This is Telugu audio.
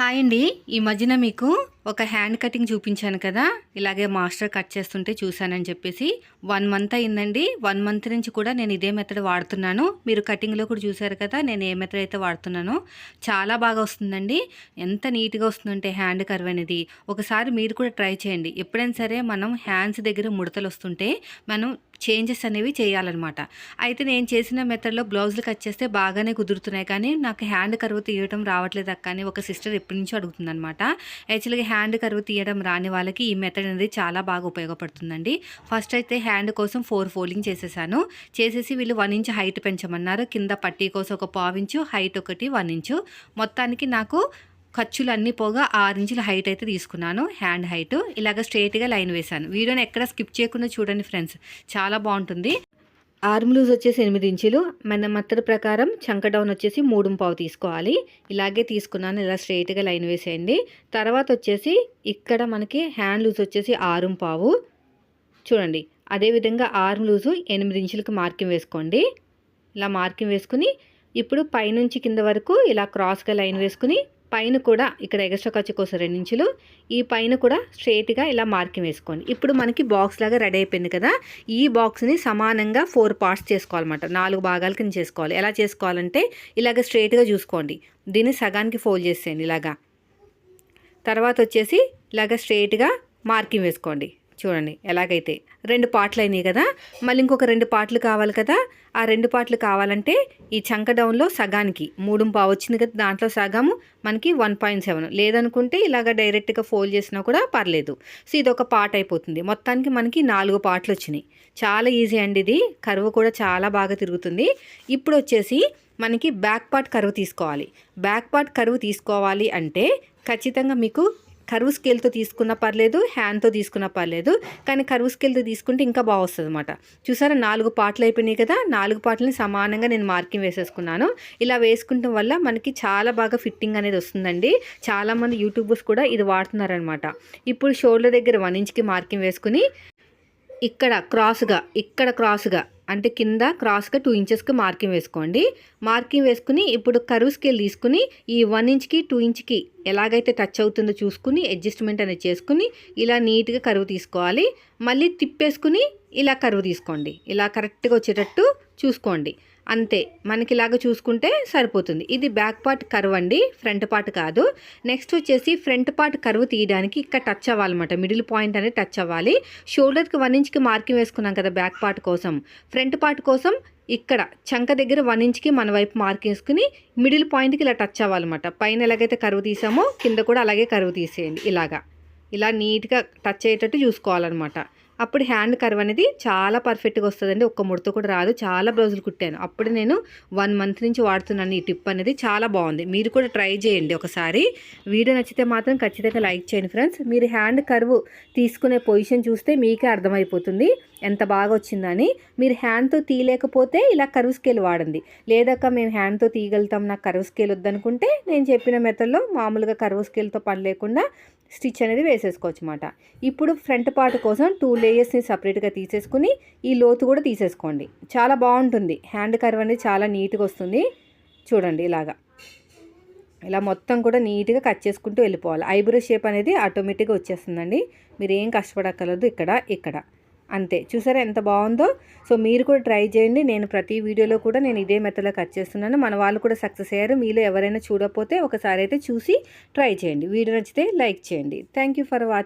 హాయ్ అండి. ఈ మధ్యన మీకు ఒక హ్యాండ్ కటింగ్ చూపించాను కదా. ఇలాగే మాస్టర్ కట్ చేస్తుంటే చూశానని చెప్పేసి. వన్ మంత్ అయిందండి. వన్ మంత్ నుంచి కూడా నేను ఇదే మెథడ్ వాడుతున్నాను. మీరు కటింగ్లో కూడా చూశారు కదా నేను ఏ మెథడ్ అయితే వాడుతున్నానో. చాలా బాగా వస్తుందండి. ఎంత నీట్గా వస్తుందంటే హ్యాండ్ కర్వ్ అనేది. ఒకసారి మీరు కూడా ట్రై చేయండి. ఎప్పుడైనా సరే మనం హ్యాండ్స్ దగ్గర ముడతలు వస్తుంటే మనం చేంజెస్ అనేవి చేయాలన్నమాట. అయితే నేను చేసిన మెథడ్లో బ్లౌజులు కట్ చేస్తే బాగానే కుదురుతున్నాయి. కానీ నాకు హ్యాండ్ కరువు తీయడం రావట్లేదు అక్క అని ఒక సిస్టర్ ఎప్పటి నుంచో అడుగుతుందనమాట యాక్చువల్గా హ్యాండ్ కరువు తీయడం రాని వాళ్ళకి ఈ మెథడ్ అనేది చాలా బాగా ఉపయోగపడుతుందండి. ఫస్ట్ అయితే హ్యాండ్ కోసం ఫోర్ ఫోల్డింగ్ చేసేసాను. చేసేసి వీళ్ళు వన్ ఇంచ్ హైట్ పెంచమన్నారు. కింద పట్టీ కోసం ఒక పావించు హైట్ ఒకటి వన్ ఇంచు. మొత్తానికి నాకు ఖర్చులు అన్నీ పోగా ఆరు ఇంచుల హైట్ అయితే తీసుకున్నాను హ్యాండ్ హైట్ ఇలాగ స్ట్రైట్గా లైన్ వేశాను. వీడియోని ఎక్కడ స్కిప్ చేయకుండా చూడండి ఫ్రెండ్స్. చాలా బాగుంటుంది. ఆర్మ్ లూజ్ వచ్చేసి ఎనిమిది ఇంచులు. మన మత్తడి ప్రకారం చంక డౌన్ వచ్చేసి మూడు పావు తీసుకోవాలి. ఇలాగే తీసుకున్నాను ఇలా స్ట్రైట్గా లైన్ వేసేయండి. తర్వాత వచ్చేసి ఇక్కడ మనకి హ్యాండ్ లూజ్ వచ్చేసి ఆరు పావు. చూడండి అదేవిధంగా ఆర్మ్ లూజు ఎనిమిది ఇంచులకు మార్కింగ్ వేసుకోండి. ఇలా మార్కింగ్ వేసుకుని ఇప్పుడు పైనుంచి కింద వరకు ఇలా క్రాస్గా లైన్ వేసుకుని పైన కూడా ఇక్కడ ఎగస్ట్రా ఖర్చు కోసం రెండు ఇంచులు ఈ పైన కూడా స్ట్రైట్గా ఇలా మార్కింగ్ వేసుకోండి. ఇప్పుడు మనకి బాక్స్ లాగా రెడీ అయిపోయింది కదా ఈ బాక్స్ని సమానంగా ఫోర్ పార్ట్స్ చేసుకోవాలన్నమాట. నాలుగు భాగాల కింద చేసుకోవాలి. ఎలా చేసుకోవాలంటే ఇలాగ స్ట్రైట్గా చూసుకోండి. దీన్ని సగానికి ఫోల్డ్ చేసేయండి ఇలాగా. తర్వాత వచ్చేసి ఇలాగ స్ట్రైట్గా మార్కింగ్ వేసుకోండి. చూడండి ఎలాగైతే రెండు పాటలు అయినాయి కదా మళ్ళీ ఇంకొక రెండు పాటలు కావాలి కదా ఆ రెండు పాటలు కావాలంటే ఈ చంక డౌన్లో సగానికి మూడు పావు వచ్చింది కదా దాంట్లో సగము మనకి వన్ పాయింట్ సెవెన్. లేదనుకుంటే ఇలాగ డైరెక్ట్గా ఫోల్డ్ చేసినా కూడా పర్లేదు. సో ఇది ఒక పాట అయిపోతుంది. మొత్తానికి మనకి నాలుగు పాటలు వచ్చినాయి. చాలా ఈజీ అండి ఇది. కరువు కూడా చాలా బాగా తిరుగుతుంది. ఇప్పుడు వచ్చేసి మనకి బ్యాక్ పార్ట్ కరువు తీసుకోవాలి. బ్యాక్ పార్ట్ కరువు తీసుకోవాలి అంటే ఖచ్చితంగా మీకు కరువు స్కేల్తో తీసుకున్నా పర్లేదు హ్యాండ్తో తీసుకున్నా పర్లేదు కానీ కరువు స్కేల్తో తీసుకుంటే ఇంకా బాగా వస్తుంది అనమాట చూసారా నాలుగు పాటలు అయిపోయినాయి కదా నాలుగు పాటలని సమానంగా నేను మార్కింగ్ వేసేసుకున్నాను. ఇలా వేసుకుంటాం వల్ల మనకి చాలా బాగా ఫిట్టింగ్ అనేది వస్తుందండి. చాలామంది యూట్యూబర్స్ కూడా ఇది వాడుతున్నారనమాట ఇప్పుడు షోల్డర్ దగ్గర వన్ ఇంచ్కి మార్కింగ్ వేసుకుని ఇక్కడ క్రాస్గా ఇక్కడ క్రాస్గా అంటే కింద క్రాస్గా టూ ఇంచెస్కి మార్కింగ్ వేసుకోండి. మార్కింగ్ వేసుకుని ఇప్పుడు కరువు స్కేల్ తీసుకుని ఈ వన్ ఇంచ్కి టూ ఇంచ్కి ఎలాగైతే టచ్ అవుతుందో చూసుకుని అడ్జస్ట్మెంట్ అనేది చేసుకుని ఇలా నీట్గా కరువు తీసుకోవాలి. మళ్ళీ తిప్పేసుకుని ఇలా కరువు తీసుకోండి. ఇలా కరెక్ట్గా వచ్చేటట్టు చూసుకోండి. అంతే మనకి ఇలాగ చూసుకుంటే సరిపోతుంది. ఇది బ్యాక్ పార్ట్ కర్వ్ అండి ఫ్రంట్ పార్ట్ కాదు. నెక్స్ట్ వచ్చేసి ఫ్రంట్ పార్ట్ కర్వ్ తీయడానికి ఇక్కడ టచ్ అవ్వాలన్నమాట. మిడిల్ పాయింట్ అనేది టచ్ అవ్వాలి. షోల్డర్కి వన్ ఇంచ్కి మార్కింగ్ వేసుకున్నాం కదా బ్యాక్ పార్ట్ కోసం. ఫ్రంట్ పార్ట్ కోసం ఇక్కడ చంక దగ్గర వన్ ఇంచ్కి మన వైపు మార్క్ వేసుకుని మిడిల్ పాయింట్కి ఇలా టచ్ అవ్వాలన్నమాట. పైన ఎలాగైతే కరువు తీసామో కింద కూడా అలాగే కరువు తీసేయండి ఇలాగా. ఇలా నీట్గా టచ్ అయ్యేటట్టు చూసుకోవాలన్నమాట. అప్పుడు హ్యాండ్ కర్వ్ అనేది చాలా పర్ఫెక్ట్గా వస్తుందండి. ఒక్క ముడత కూడా రాదు. చాలా బ్లౌజులు కుట్టాను. అప్పుడు నేను వన్ మంత్ నుంచి వాడుతున్నాను ఈ టిప్ అనేది. చాలా బాగుంది. మీరు కూడా ట్రై చేయండి ఒకసారి. వీడియో నచ్చితే మాత్రం ఖచ్చితంగా లైక్ చేయండి ఫ్రెండ్స్. మీరు హ్యాండ్ కర్వ్ తీసుకునే పొజిషన్ చూస్తే మీకే అర్థమైపోతుంది. ఎంత బాగా వచ్చిందని మీరు హ్యాండ్తో తీయలేకపోతే ఇలా కరువు స్కేల్ వాడండి. లేదక్క మేము హ్యాండ్తో తీయగలుగుతాం నాకు కరువు స్కేల్ వద్దనుకుంటే నేను చెప్పిన మెథడ్లో మామూలుగా కరువు స్కేల్తో పని లేకుండా స్టిచ్ అనేది వేసేసుకోవచ్చు అనమాట ఇప్పుడు ఫ్రంట్ పార్ట్ కోసం టూ లేయర్స్ని సపరేట్గా తీసేసుకుని ఈ లోతు కూడా తీసేసుకోండి. చాలా బాగుంటుంది. హ్యాండ్ కర్వ్ అనేది చాలా నీట్గా వస్తుంది. చూడండి ఇలాగా. ఇలా మొత్తం కూడా నీట్గా కట్ చేసుకుంటూ వెళ్ళిపోవాలి. ఐబ్రో షేప్ అనేది ఆటోమేటిక్గా వచ్చేస్తుందండి. మీరు ఏం కష్టపడక్కర్లేదు ఇక్కడ ఇక్కడ. అంతే. చూసారా ఎంత బాగుందో? సో మీరు కూడా ట్రై చేయండి. నేను ప్రతి వీడియోలో కూడా నేను ఇదే మెథడ్లో కట్ చేస్తున్నాను. మన వాళ్ళు కూడా సక్సెస్ అయ్యారు. మీలో ఎవరైనా చూడకపోతే ఒకసారి అయితే చూసి ట్రై చేయండి. వీడియో నచ్చితే లైక్ చేయండి. Thank for watching